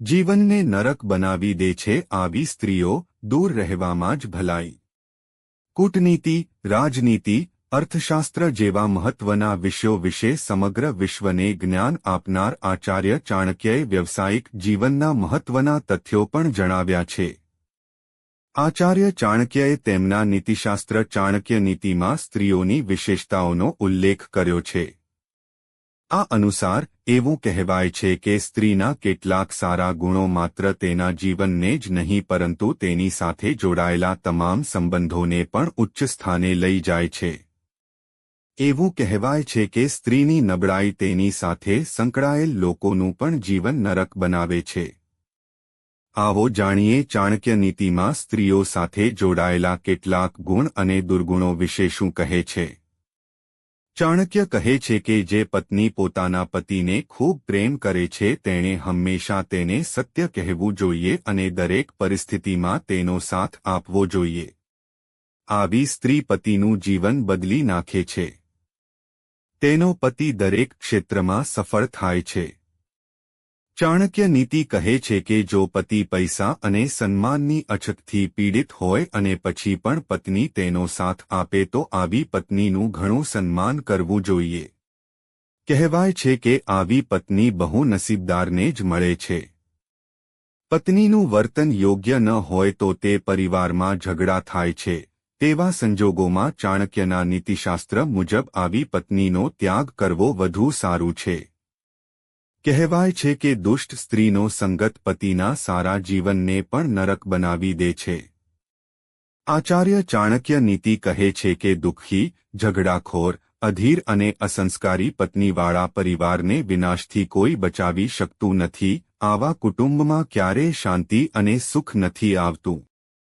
જીવનને નરક બનાવી દે છે આવી સ્ત્રીઓ દૂર રહેવામાં જ ભલાઈ. કૂટનીતિ, રાજનીતિ, અર્થશાસ્ત્ર જેવા મહત્વના વિષયો વિશે સમગ્ર વિશ્વને જ્ઞાન આપનાર આચાર્ય ચાણક્યએ વ્યવસાયિક જીવનના મહત્વના તથ્યો પણ જણાવ્યા છે. આચાર્ય ચાણક્યએ તેમના નીતિશાસ્ત્ર ચાણક્ય નીતિમાં સ્ત્રીઓની વિશેષતાઓનો ઉલ્લેખ કર્યો છે. આ અનુસાર એવું કહેવાય છે કે સ્ત્રીના કેટલાક સારા ગુણો માત્ર તેના જીવનને જ નહીં, પરંતુ તેની સાથે જોડાયેલા તમામ સંબંધોને પણ ઉચ્ચ સ્થાને લઈ જાય છે. એવું કહેવાય છે કે સ્ત્રીની નબળાઈ તેની સાથે સંકળાયેલ લોકોનું પણ જીવન નરક બનાવે છે. આવો જાણીએ ચાણક્ય નીતિમાં સ્ત્રીઓ સાથે જોડાયેલા કેટલાક ગુણ અને દુર્ગુણો વિશે શું કહે છે. ચાણક્ય કહે છે કે જે પત્ની પોતાના પતિને ખૂબ પ્રેમ કરે છે, તેણે હંમેશા તેને સત્ય કહેવું જોઈએ અને દરેક પરિસ્થિતિમાં તેનો સાથ આપવો જોઈએ. આવી સ્ત્રી પતિનું જીવન બદલી નાખે છે. તેનો પતિ દરેક ક્ષેત્રમાં સફળ થાય છે. ચાણક્ય નીતિ કહે છે કે જો પતિ પૈસા અને સન્માનની અછતથી પીડિત હોય અને પછી પણ પત્ની તેનો સાથ આપે તો આવી પત્નીનું ઘણું સન્માન કરવું જોઈએ. કહેવાય છે કે આવી પત્ની બહુ નસીબદારને જ મળે છે. પત્નીનું વર્તન યોગ્ય ન હોય તો તે પરિવારમાં ઝઘડા થાય છે. તેવા સંજોગોમાં ચાણક્યના નીતિશાસ્ત્ર મુજબ આવી પત્નીનો ત્યાગ કરવો વધુ સારું છે. કહેવાય છે કે દુષ્ટ સ્ત્રીનો સંગત પતિના સારા જીવનને પણ નરક બનાવી દે છે. આચાર્ય ચાણક્ય નીતિ કહે છે કે દુઃખી, ઝઘડાખોર, અધીર અને અસંસ્કારી પત્નીવાળા પરિવારને વિનાશથી કોઈ બચાવી શકતું નથી, આવા કુટુંબમાં ક્યારેય શાંતિ અને સુખ નથી આવતું.